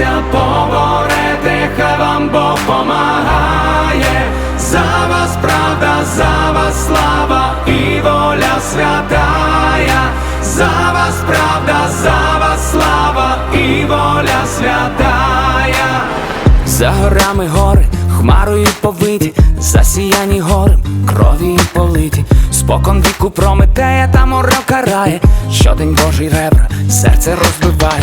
борітеся, поборете, хай вам Бог помагає. За вас правда, за вас слава і воля святая. За вас правда, за вас слава і воля святая. За горами гори, хмарою повиті, засіяні горем, крові политі, спокон віку прометея та море карає, щодень Божий ребра, серце розбиває,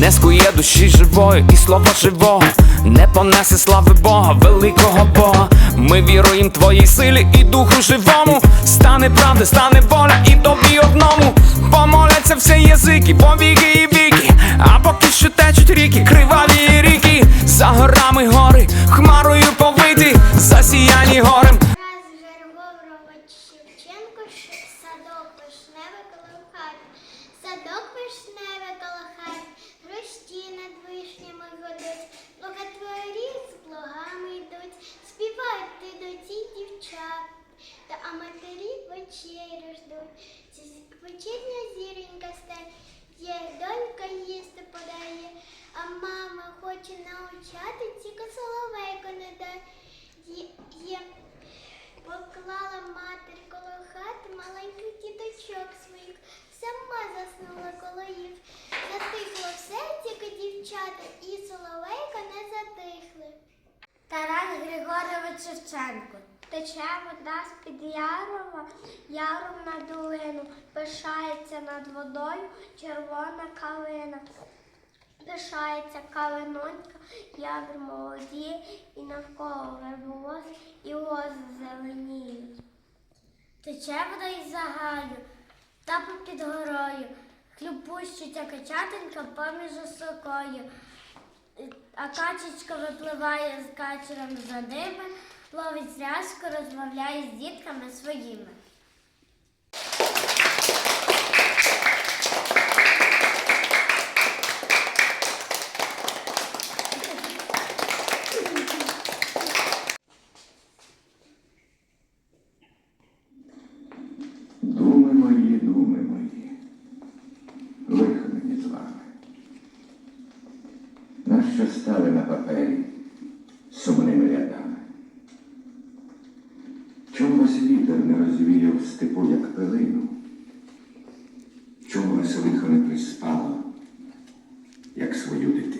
Не скує душі живої і слова живого, не понесе слави Бога, великого Бога. Ми віруємо твоїй силі і духу живому. Стане правда, стане воля і тобі одному. Помоляться всі язики, повіки і віки. А поки що течуть ріки, криваві ріки. За горами гори, хмарою повиті, засіяні горем. Шевченко, садок вишневий коло хати, садок вишневий коло хати, хрущі над вишнями годуть, благотворі з плугами йдуть, співають ти до ці дівчат, та а матері вечерю ждуть. Вечірня зіронька стає, донька їсти подає, а мама хоче навчати, тільки соловейко не дає. Поклала матір коло хати маленьких діточок своїх, сама Шевченко. Тече вода з-під ярова, яром на долину, пишається над водою червона калина. Пишається калинонька, явір молоді, і навколо верболоз, і лози зеленіють. Тече вода із загаю, та під горою, хлюпущиться качатенька поміж осокою. А качечка випливає з качером за ними, ловить зрязку, розмовляє з дітками своїми. Нащо стали на папері сумними рядами? Чому вас вітер не розвіяв степу, як пилину? Чому вас лихо не приспало, як свою дитину?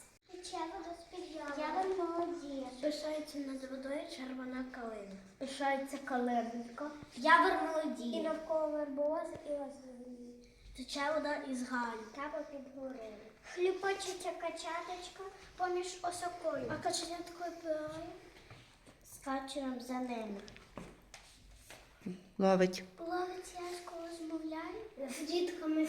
Тече вода явора. Явор молодіє. Пишається над водою червона калина. Пишається калинка. Явор молодіє. І навколо вербози і озимі. Тече вода із галю. Капа під горою. Хлюпочеться качаточка поміж осокою. А каченятко пирає. Скаче нам за ними. Ловить. Ловить ясько розмовляє, з діткою